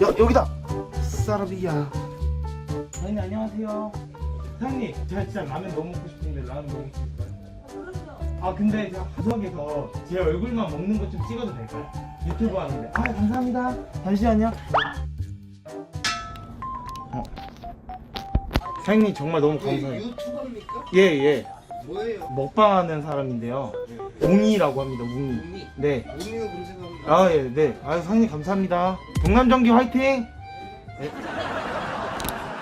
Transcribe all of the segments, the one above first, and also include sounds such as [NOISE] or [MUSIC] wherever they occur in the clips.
야 여기다 사라비야 사장님 안녕하세요 사장님 제가 진짜 라면 너무 먹고 싶은데 라면 먹을 수 있어요? 아 근데 제가 화석에서 제 얼굴만 먹는 것 좀 찍어도 될까요? 유튜브 하는데 아 감사합니다 잠시만요 어. 사장님 정말 너무 감사해요 유튜버입니까? 예예 뭐예요? 먹방하는 사람인데요 웅이라고 합니다 웅이 우미 네 우미가 그런 생각합니다. 아, 예, 네. 아, 사장님 감사합니다. 동남전기 화이팅! 네.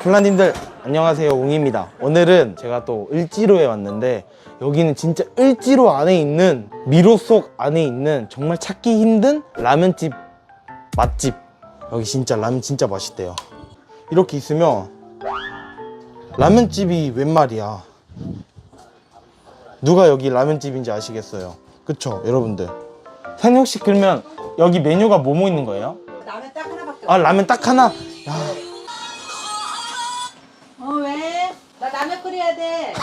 콜라님들 안녕하세요, 웅입니다. 오늘은 제가 또 을지로에 왔는데 여기는 진짜 을지로 안에 있는 미로 속 안에 있는 정말 찾기 힘든 라면집 맛집. 여기 진짜 라면 진짜 맛있대요. 이렇게 있으면 라면집이 웬 말이야. 누가 여기 라면집인지 아시겠어요? 그쵸, 여러분들? 혹시 그러면 여기 메뉴가 뭐뭐 있는 거예요? 라면 딱 하나밖에 아 없어. 라면 딱 하나? 야 어 왜? 나 라면 끓여야 돼. [LAUGHS]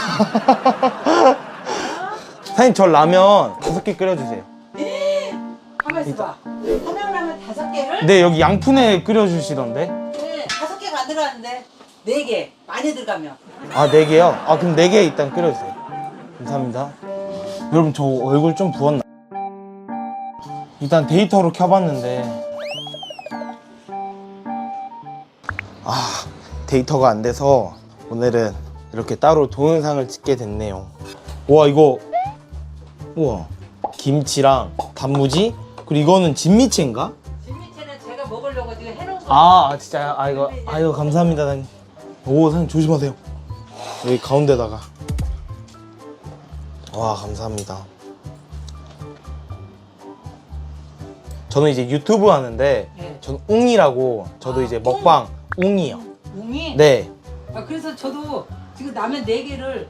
사장님 저 라면 다섯 개 끓여주세요 가만 있어봐. 한명라면 다섯 개를? 네 여기 양푼에 끓여주시던데 네. 다섯 개가 안 들어갔는데 네 개. 많이 들어가면. 아 네 개요? 아 그럼 네 개 일단 끓여주세요 감사합니다 여러분 저 얼굴 좀 부었나? 일단 데이터로 켜봤는데 아 데이터가 안 돼서 오늘은 이렇게 따로 동영상을 찍게 됐네요 와 이거 우와 김치랑 단무지 그리고 이거는 진미채인가? 진미채는 제가 먹으려고 지금 해놓은 거. 아, 아, 진짜요? 아 이거 아유 감사합니다 사장님 오 사장님 조심하세요 여기 가운데다가 와 감사합니다 저는 이제 유튜브 하는데 네. 저는 웅이라고 저도 아, 이제 먹방 웅이요 웅이? 네 아, 그래서 저도 지금 라면 네 개를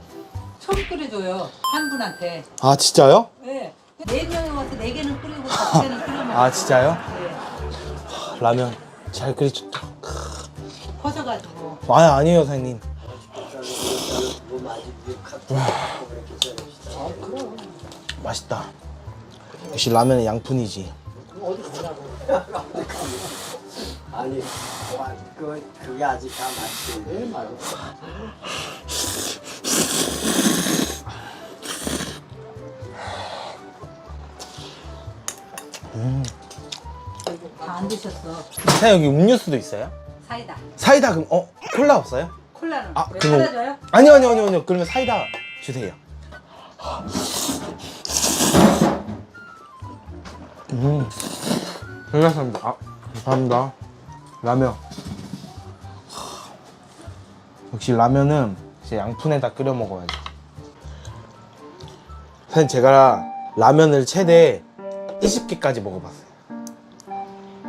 처음 끓여줘요. 한 분한테. 아 진짜요? 네. 네 명이 와서 네 개는 끓이고 다섯 개는 끓여 먹어. 아 진짜요? 네. 라면 잘 끓여줬다 퍼져가지고. 아 아니에요 사장님 맛있다 역시 라면은 양푼이지 아니 와, 그 그게 아직 다 맞지. 맞아. 다안 드셨어. 사장님 여기 음료수도 있어요? 사이다. 사이다 그럼 어 콜라 없어요? 콜라는 아, 왜 그거- 사다줘요? 아니요 아니요 아니요 아니요 그러면 사이다 주세요 음 괜찮습니다 아 감사합니다 라면 하, 역시 라면은 이제 양푼에다 끓여 먹어야죠 사실 제가 라면을 최대 20개까지 먹어봤어요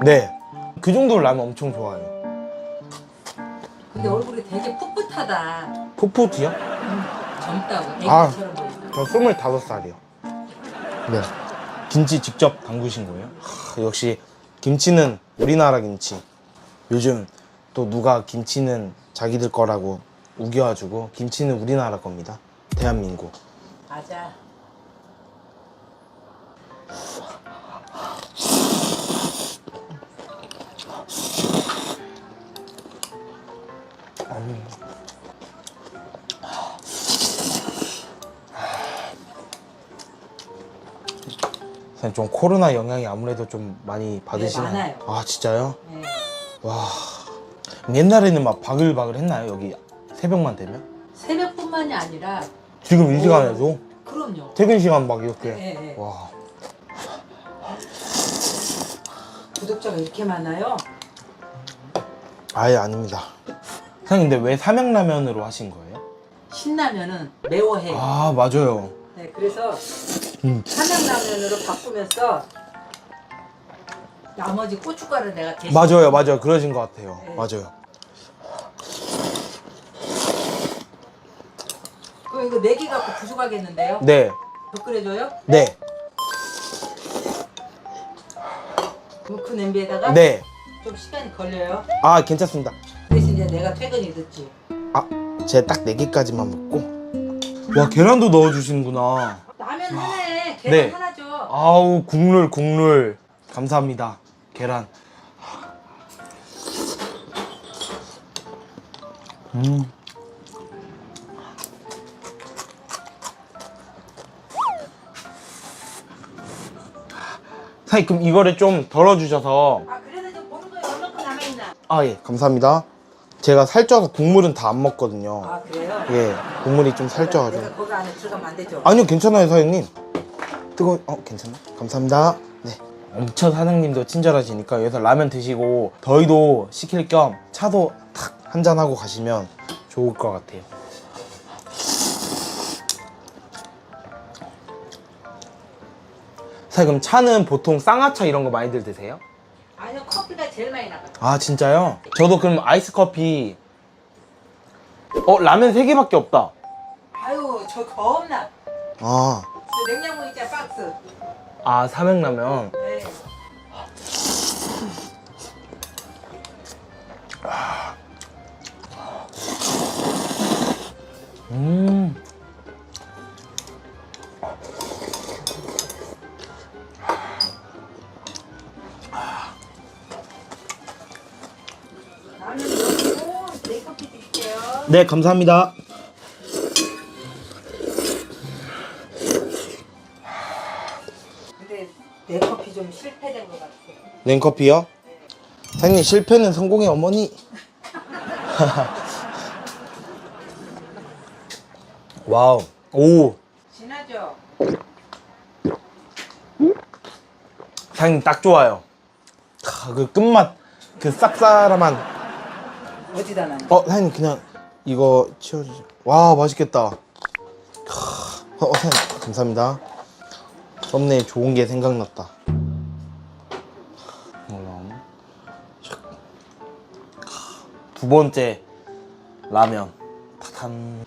네 그 정도로 라면 엄청 좋아해요 근데 얼굴이 되게 풋풋하다. 푸푸지요? 젊다고. 아. 애기처럼 보인다. 저 25살이요. 네. 김치 직접 담그신 거예요? 하, 역시 김치는 우리나라 김치. 요즘 또 누가 김치는 자기들 거라고 우겨가지고 김치는 우리나라 겁니다. 대한민국. 맞아. 선생님 좀 코로나 영향이 아무래도 좀 많이 받으시나요? 많아요. 아 진짜요? 네. 와. 옛날에는 막 바글바글 했나요? 여기 새벽만 되면? 새벽뿐만이 아니라 지금 이 시간에도 그럼요. 퇴근 시간 막 이렇게. 네, 네. 와. 구독자가 이렇게 많아요. 아예 아닙니다. 사장님 근데 왜 삼양라면으로 하신 거예요? 신라면은 매워해. 아 맞아요. 네, 그래서 음. 삼양라면으로 바꾸면서 나머지 고춧가루 내가 대신 맞아요, 맞아요. 그러신 것 같아요. 네. 맞아요. 그럼 이거 네 개 갖고 부족하겠는데요? 네, 더 끓여줘요? 네, 그럼 그 냄비에다가 네. 좀 시간이 걸려요. 아 괜찮습니다. 대신 이제 내가 퇴근이 늦지. 아, 제가 딱네 개까지만 먹고. 와 계란도 넣어주시는구나. 라면 하나에 계란 네. 하나죠. 아우 국룰 국룰 감사합니다. 계란. 음. 사장님 그럼 이거를 좀 덜어주셔서 아 보는 얼마큼 남아 있나? 아 예 감사합니다 제가 살쪄서 국물은 다 안 먹거든요 아 그래요? 예 국물이 좀 살쪄가지고 내가 거기 안에 들어가면 안 되죠? 아니요 괜찮아요 사장님 뜨거 어 괜찮나? 감사합니다. 네. 엄청 사장님도 친절하시니까 여기서 라면 드시고 더위도 식힐 겸 차도 탁 한잔 하고 가시면 좋을 것 같아요. 사장님 그럼 차는 보통 쌍화차 이런 거 많이들 드세요? 아니요 커피가 제일 많이 나가요. 아 진짜요? 저도 그럼 아이스 커피. 어 라면 3개밖에 없다. 아유 저 겁나. 아, 저 냉장고 있잖아 박스 아 삼양라면 네. 음. 네 커피 드릴게요 네 감사합니다 냉커피요? 사장님 실패는 성공의 어머니. [LAUGHS] 와우. 오. 진하죠? 사장님 딱 좋아요. 아, 그 끝맛 그 쌉싸름한. 어디다 놔 어 사장님 그냥 이거 치워주세요. 와 맛있겠다. 크, 어, 사장님 감사합니다. 썸네일 좋은 게 생각났다 두 번째 라면. 타탄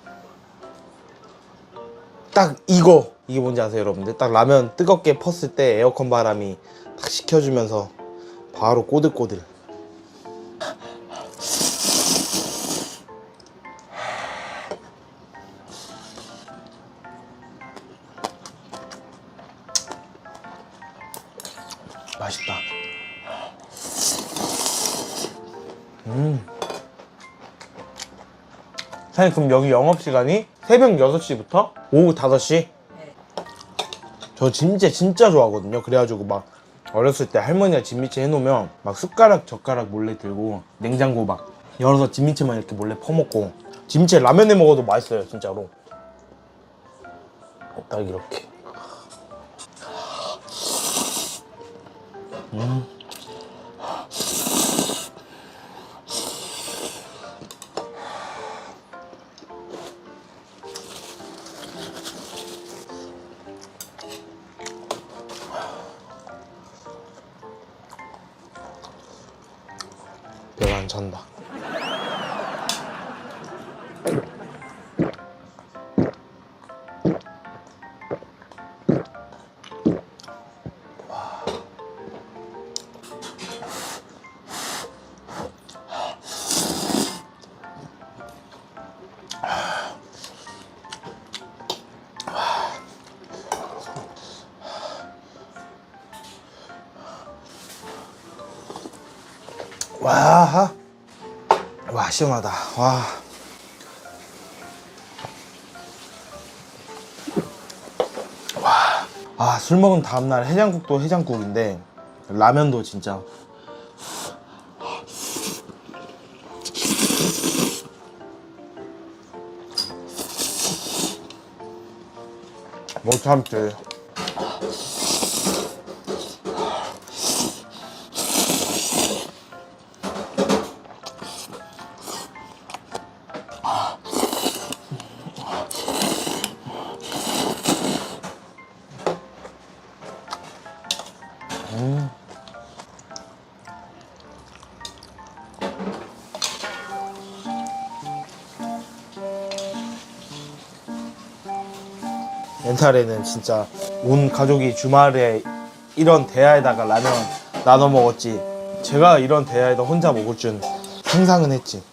딱 이거. 이게 뭔지 아세요 여러분들? 딱 라면 뜨겁게 펐을 때 에어컨 바람이 딱 식혀주면서 바로 꼬들꼬들. 맛있다. 음. 사장님 그럼 여기 영업시간이 새벽 6시부터 오후 5시? 네. 저 진짜 진짜 좋아하거든요. 그래가지고 막 어렸을 때 할머니가 진미채 해놓으면 막 숟가락 젓가락 몰래 들고 냉장고 막 열어서 진미채만 이렇게 몰래 퍼먹고 진미채 라면에 먹어도 맛있어요 진짜로. 딱 이렇게. 배가 안 찬다. 와, 와 시원하다. 와. 와. 아, 술 먹은 다음날 해장국도 해장국인데 라면도 진짜 못 참지. 옛날에는 진짜 온 가족이 주말에 이런 대야에다가 라면 나눠 먹었지. 제가 이런 대야에다 혼자 먹을 줄 상상은 했지.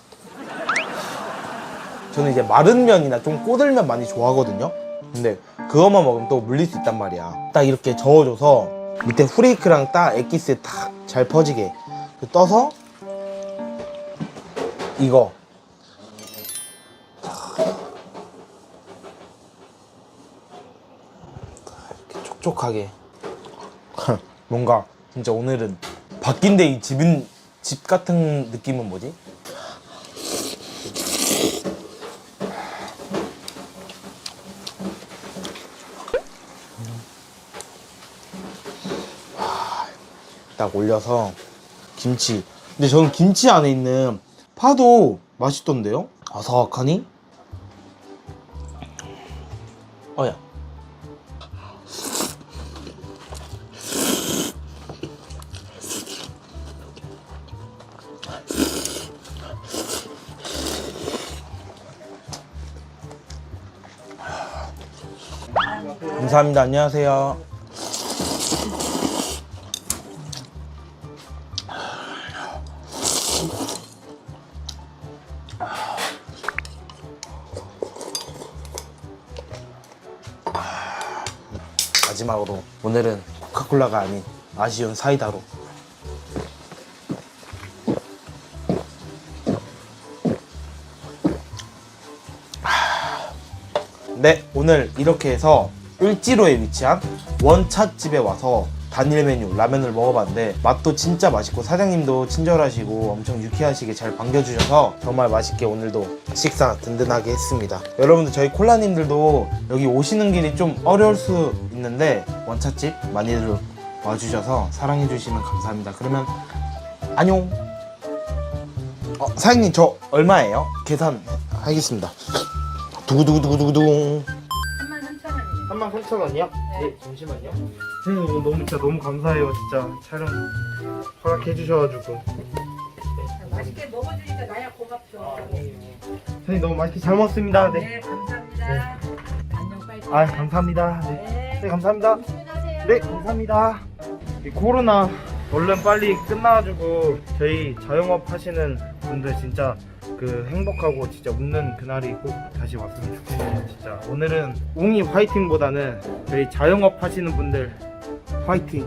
저는 이제 마른 면이나 좀 꼬들면 많이 좋아하거든요. 근데 그것만 먹으면 또 물릴 수 있단 말이야. 딱 이렇게 저어줘서 밑에 후레이크랑 딱 엑기스 딱잘 퍼지게 그 떠서 이거 촉촉하게 [LAUGHS] 뭔가 진짜 오늘은 바뀐데 이 집은 집 같은 느낌은 뭐지? 딱 올려서 김치. 근데 저는 김치 안에 있는 파도 맛있던데요? 아삭하니? 어야. 감사합니다. 안녕하세요. 마지막으로 오늘은 코카콜라가 아닌 아쉬운 사이다로 네 오늘 이렇게 해서 을지로에 위치한 원찻집에 와서 단일 메뉴 라면을 먹어봤는데 맛도 진짜 맛있고 사장님도 친절하시고 엄청 유쾌하시게 잘 반겨주셔서 정말 맛있게 오늘도 식사 든든하게 했습니다. 여러분들 저희 콜라님들도 여기 오시는 길이 좀 어려울 수 있는데 원찻집 많이들 와주셔서 사랑해주시면 감사합니다. 그러면 안녕. 어, 사장님 저 얼마예요? 계산하겠습니다. 두구두구두구두구둥. 잠시만요. 네. 네. 잠시만요. 선생님 오늘 너무 진짜 너무 감사해요 진짜 촬영 허락해 주셔가지고 맛있게 먹어주니까 나야 고맙죠. 아, 네. 선생님 너무 맛있게 잘 먹었습니다. 네. 네, 감사합니다. 안녕, 빨리. 아 감사합니다. 네. 네. 네 감사합니다. 조심하세요. 네 감사합니다. 이 코로나 얼른 빨리 끝나가지고 저희 자영업 하시는 분들 진짜 그 행복하고 진짜 웃는 그날이 꼭 다시 왔으면 좋겠네요. 진짜 오늘은 웅이 화이팅보다는 저희 자영업 하시는 분들 화이팅